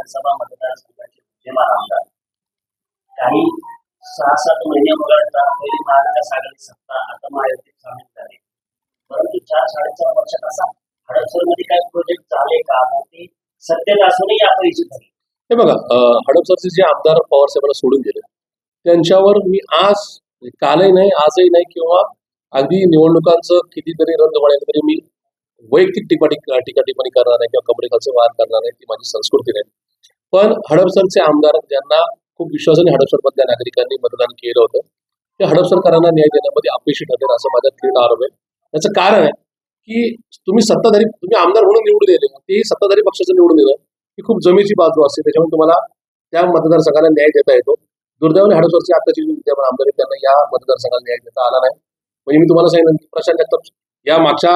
विधानसभा मतदारसंघाचे विद्यमान आमदार काही सहा सात महिने वगळता पहिली महाविकास आघाडी सत्ता आता महायुतीत सामील झाली परंतु चार साडेचार वर्षात असा हडपसरमध्ये काय प्रोजेक्ट झाले का? सत्य ते सत्तेत असूनही झाले. हे बघा हडपसरचे जे आमदार पवार साहेबांना सोडून गेले त्यांच्यावर मी आज कालही नाही आजही नाही किंवा अगदी निवडणुकांचं कितीतरी रद्द म्हणाल तरी मी वैयक्तिक टिपाणी टीका टिप्पणी करणार नाही किंवा कमरेखालचं वाद करणार नाही ती माझी संस्कृती नाही. पण हडपसरचे आमदार ज्यांना खूप विश्वासाने हडपसरमधल्या नागरिकांनी मतदान केलं होतं ते हडपसरकरांना न्याय देण्यामध्ये अपयशी ठरले असं माझा थेट आरोप आहे. त्याचं कारण आहे की तुम्ही सत्ताधारी तुम्ही आमदार म्हणून निवडून दिले तेही सत्ताधारी पक्षाचं निवडून दिलं की खूप जमीची बाजू असते त्याच्यामुळे तुम्हाला त्या मतदारसंघाला न्याय देता येतो. दुर्दैवाने हडपसरचे आताची विद्यमान आमदार आहेत त्यांना या मतदारसंघाला न्याय देता आला नाही. म्हणजे मी तुम्हाला सांगितलं की प्रशांत जगताप या मागच्या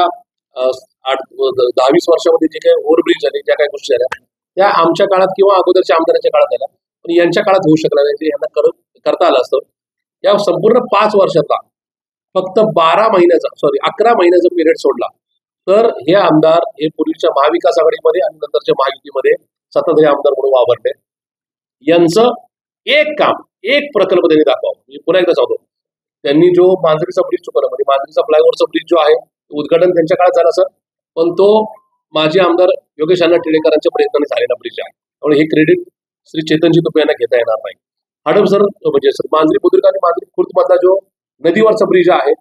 आठ दहावीस वर्षामध्ये जे काही ओव्हरब्रिज झाले ज्या काही गोष्टी झाल्या त्या आमच्या काळात किंवा अगोदरच्या आमदारांच्या काळात झाल्या पण यांच्या काळात होऊ शकला नाही यांना करता आलं असतं. या संपूर्ण पाच वर्षातला फक्त बारा महिन्याचा सॉरी अकरा महिन्याचा पिरियड सोडला. तर हे आमदार हे पूर्वीच्या महाविकास आघाडीमध्ये आणि नंतरच्या महायुतीमध्ये हे आमदार म्हणून वावरले. यांचं एक काम एक प्रकल्प त्यांनी दाखवा मी पुन्हा एकदा सांगतो. त्यांनी जो मांजरीचा ब्रिज चुकवला म्हणजे मांजरीचा फ्लायओव्हरचा ब्रिज जो आहे उद्घाटन त्यांच्या काळात झालं सर. पण तो माजी आमदार योगेश अण्णा टिळेकरांच्या प्रयत्नाने झालेला ब्रिज आहे. त्यामुळे हे क्रेडिट श्री चेतनजी तुपे यांना घेता येणार नाही. हडपसर म्हणजे सर मांजरी बुद्रुक आणि मांजरी खुर्दमधला जो नदीवरचा ब्रिज आहे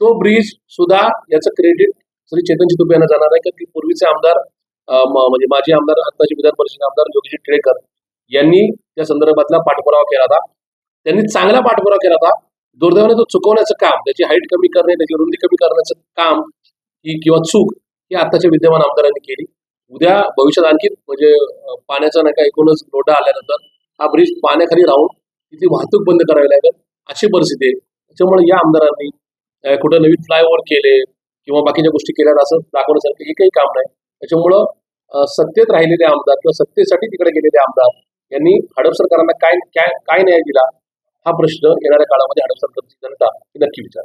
तो ब्रिज सुद्धा याचं क्रेडिट श्री चेतनजी तुपे यांना जाणार आहे. की पूर्वीचे आमदार म्हणजे माजी आमदार आत्ताचे विधान परिषद आमदार योगेश टिळेकर यांनी त्या संदर्भातला पाठपुरावा केला होता. त्यांनी चांगला पाठपुरावा केला होता. दुर्दैवाने तो चुकवण्याचं काम त्याची हाईट कमी करणे त्याची रुंदी कमी करण्याचं काम ही किंवा चूक ही आताच्या विद्यमान आमदारांनी केली. उद्या भविष्यात आणखी म्हणजे पाण्याचा नाही का एकूणच लोटा आल्यानंतर हा ब्रिज पाण्याखाली राहून तिथे वाहतूक बंद करावी लागेल अशी परिस्थिती आहे. त्याच्यामुळे या आमदारांनी कुठं नवीन फ्लायओव्हर केले किंवा बाकीच्या गोष्टी केल्या असं दाखवण्यासारखं एकही काम नाही. त्याच्यामुळं सत्तेत राहिलेले आमदार किंवा सत्तेसाठी तिकडे गेलेले आमदार यांनी हडपसरकरांना काय काय काय न्याय दिला हा प्रश्न येणाऱ्या काळामध्ये हडपसरकरची जनता नक्की विचार